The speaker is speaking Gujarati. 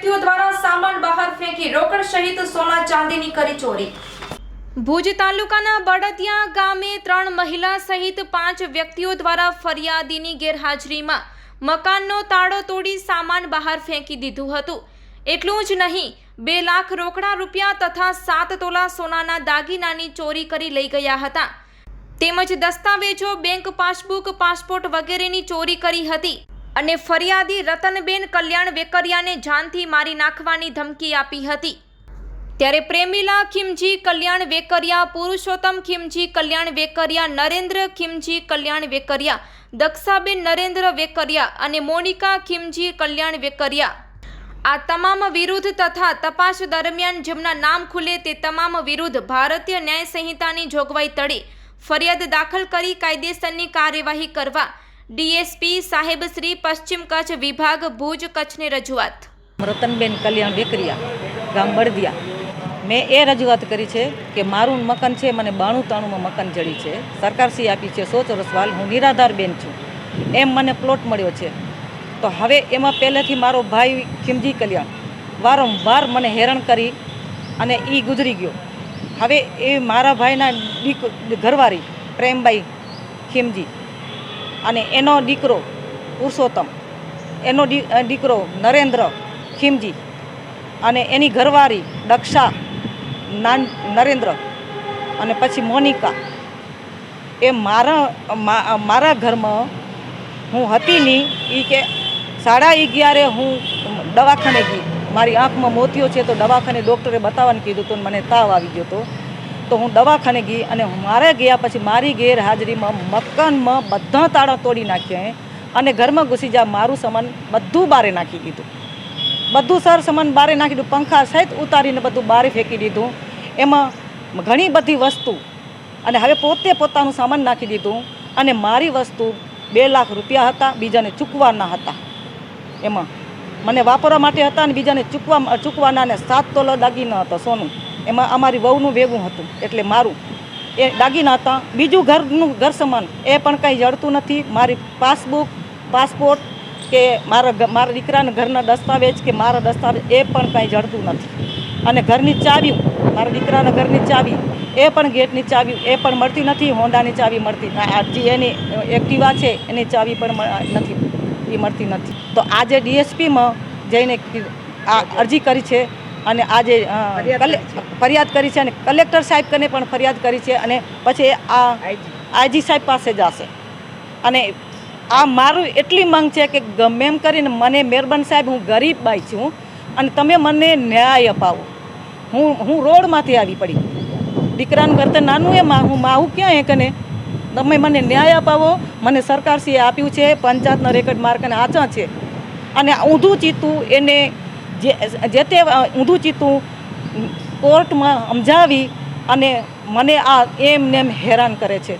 વ્યક્તિઓ દ્વારા સામાન બહાર ફેંકી રોકડ સહિત સોના ચાંદીની કરી ચોરી. ભુજ તાલુકાના બળદિયા ગામે ત્રણ મહિલા સહિત પાંચ વ્યક્તિઓ દ્વારા ફરિયાદીની ગેરહાજરીમાં મકાનનો તાળો તોડી સામાન બહાર ફેંકી દીધું હતું. એટલું જ નહીં, બે લાખ રોકડા રૂપિયા તથા સાત તોલા સોનાના દાગીનાની ચોરી કરી લઈ ગયા હતા. તેમજ દસ્તાવેજો, બેંક પાસબુક, પાસપોર્ટ વગેરેની ચોરી કરી હતી. અને ફરિયાદી રતનબેન કલ્યાણ વેકરિયાને જાનથી મારી નાખવાની ધમકી આપી હતી. ત્યારે પ્રેમીલા ખીમજી કલ્યાણ વેકરિયા, પુરુષોત્તમ ખીમજી કલ્યાણ વેકરિયા, નરેન્દ્ર ખીમજી કલ્યાણ વેકરિયા, દક્ષાબેન નરેન્દ્ર વેકરિયા અને મોનિકા ખીમજી કલ્યાણ વેકરિયા. આ તમામ વિરુદ્ધ તથા તપાસ દરમિયાન જેમના નામ ખુલે તે તમામ વિરુદ્ધ ભારતીય ન્યાય સંહિતાની જોગવાઈ તળે ફરિયાદ દાખલ કરી કાયદેસરની કાર્યવાહી કરવા ડીએસપી સાહેબ શ્રી પશ્ચિમ કચ્છ વિભાગ ભુજ કચ્છને રજૂઆત. રતનબેન કલ્યાણ વેકરિયા, ગામ બળદિયા. મેં એ રજૂઆત કરી છે કે મારું મકાન છે, મને બાણું તાણુંમાં મકાન જડી છે. સરકારશ્રી આપી છે સો ચોરસ વાલ, હું નિરાધાર બેન છું. એમ મને પ્લોટ મળ્યો છે. તો હવે એમાં પહેલેથી મારો ભાઈ ખીમજી કલ્યાણ વારંવાર મને હેરાન કરી અને એ ગુજરી ગયો. હવે એ મારા ભાઈના ઘરવાળી પ્રેમભાઈ ખીમજી અને એનો દીકરો પુરુષોત્તમ, એનો દીકરો નરેન્દ્ર ખીમજી અને એની ઘરવાળી દક્ષા નરેન્દ્ર અને પછી મોનિકા. એ મારા મારા ઘરમાં હું હતી નહીં એ કે સાડા અગિયારે હું દવાખાને ગઈ. મારી આંખમાં મોતીઓ છે તો દવાખાને ડૉક્ટરે બતાવવાનું કીધું હતું મને તાવ આવી ગયો હતો તો હું દવાખાને ગઈ અને મારે ગયા પછી મારી ગેરહાજરીમાં મકાનમાં બધા તાળા તોડી નાખ્યા અને ઘરમાં ઘૂસી જા, મારું સામાન બધું બારે નાખી દીધું. બધું સર સામાન બારે નાખી દીધું, પંખા સહિત ઉતારીને બધું બારે ફેંકી દીધું. એમાં ઘણી બધી વસ્તુ અને હવે પોતે પોતાનું સામાન નાખી દીધું અને મારી વસ્તુ બે લાખ રૂપિયા હતા, બીજાને ચૂકવાના હતા. એમાં. મને વાપરવા માટે હતા અને બીજાને ચૂકવા ચૂકવાના અને સાત તોલો ન હતો સોનું. એમાં અમારી વહુનું ભેગું હતું, એટલે મારું. એ દાગીના હતા. બીજું ઘરનું, ઘર સમાન. એ પણ કંઈ જડતું નથી. મારી પાસબુક, પાસપોર્ટ કે મારા મારા દીકરાના ઘરના દસ્તાવેજ કે મારા દસ્તાવેજ, એ પણ કાંઈ જડતું નથી. અને ઘરની ચાવી, મારા દીકરાના ઘરની ચાવી, એ પણ ગેટની ચાવી, એ પણ મળતી નથી. હોન્ડાની ચાવી મળતી જે એની, એક્ટિવા છે, એની ચાવી પણ નથી. એ મળતી નથી. તો આજે ડીએસપીમાં જઈને આ અરજી કરી છે. અને આજે ફરિયાદ કરી છે. અને કલેક્ટર સાહેબ કને પણ ફરિયાદ કરી છે અને પછી આ આઈજી સાહેબ પાસે જશે. અને આ મારું એટલી માંગ છે કે ગમે એમ કરીને મને મેરબન સાહેબ હું ગરીબ બાઈ છું અને તમે મને ન્યાય અપાવો. હું હું રોડમાંથી આવી પડી. દીકરાનું ઘર તો નાનું એ મા હું માહું ક્યાં એ કને તમે મને ન્યાય અપાવો. મને સરકારશ્રીએ આપ્યું છે પંચાયતના રેકર્ડ માર્ક અને આચા છે. અને ઊંધું ચીતું એને જે જે તે ઊંધું ચીતું કોર્ટમાં સમજાવી અને મને આ એમ નેમ હેરાન કરે છે.